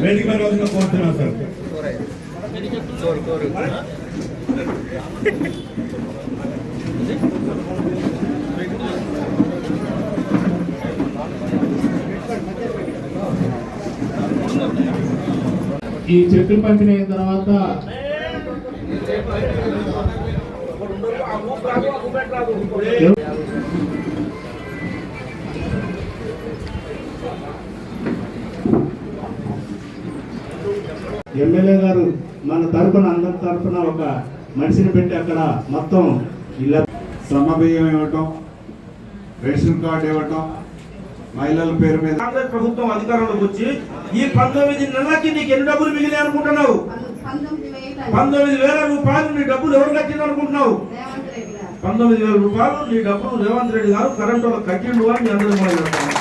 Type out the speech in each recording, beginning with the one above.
వేదిక మీద రోజున కోరుతున్నాం సార్. ఈ చెట్లు పంపిణీ అయిన తర్వాత ఎమ్మెల్యే గారు మన తరపున అందరి తరపున ఒక మనిషిని పెట్టి అక్కడ మొత్తం ఇలా సమ బియ్యం ఇవ్వటం రేషన్ కార్డు ఇవ్వటం మహిళల పేరు మీద కాంగ్రెస్ ప్రభుత్వం అధికారంలోకి వచ్చి ఈ పంతొమ్మిది నెలలకి నీకు ఎన్ని డబ్బులు మిగిలి అనుకుంటున్నావు? పంతొమ్మిది వేలు రూపాయలు నీ డబ్బులు ఎవరు కట్టింది అనుకుంటున్నావు? రేవంత్ రెడ్డి గారు. పంతొమ్మిది వేల రూపాయలు నీ డబ్బులు రేవంత్ రెడ్డి గారు కరెంట్ కట్టిండు అని అందరూ కూడా చెప్తాను.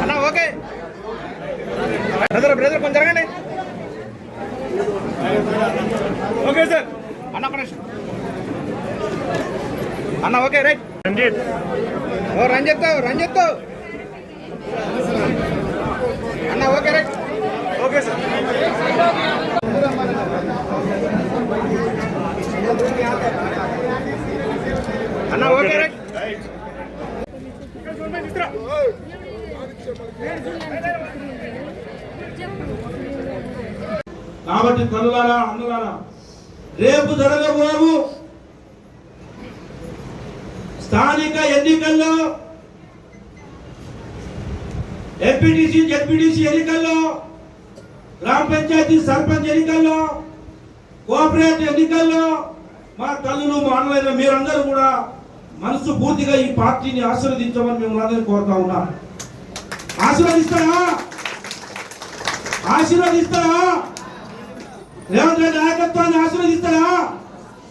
అన్న ఓకే బ్రదర్ బ్రదర్ కొంచెం జరగండి. Okay sir. అన్న అన్న ఓకే రైట్. రంజిత్. ఓ రంజిత్ రంజిత్ అన్న ఓకే రైట్ ఓకే సార్ అన్న ఓకే రైట్ కాబట్టి తల్లులారా అన్నులారా రేపు జరగబోవు స్థానిక ఎన్నికల్లో ఎంపీటీసీ జెడ్పీటీసీ ఎన్నికల్లో గ్రామ పంచాయతీ సర్పంచ్ ఎన్నికల్లో కోఆపరేటివ్ ఎన్నికల్లో మా తల్లులు మా అన్నలైన మీరందరూ కూడా మనసు పూర్తిగా ఈ పార్టీని ఆశీర్వదించమని మేము అందరినీ కోరుతా ఉన్నా. ఆశీర్వదిస్తారా? ఆశీర్వదిస్తారా? రేవంత్ రెడ్డి నాయకత్వాన్ని ఆశీర్వదిస్తారా?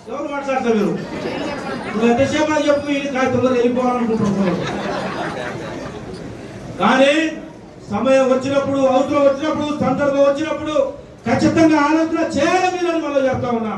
ఎవరు మాట్లాడతారు మీరు? నువ్వు ఎంతసేపు అని చెప్పు ఇది కాదు తొందరగా వెళ్ళిపోవాలనుకుంటున్నాను కానీ సమయం వచ్చినప్పుడు అవసరం వచ్చినప్పుడు సందర్భం వచ్చినప్పుడు ఖచ్చితంగా ఆలోచన చేయాలి మీరు అని మళ్ళీ చెప్తా ఉన్నా.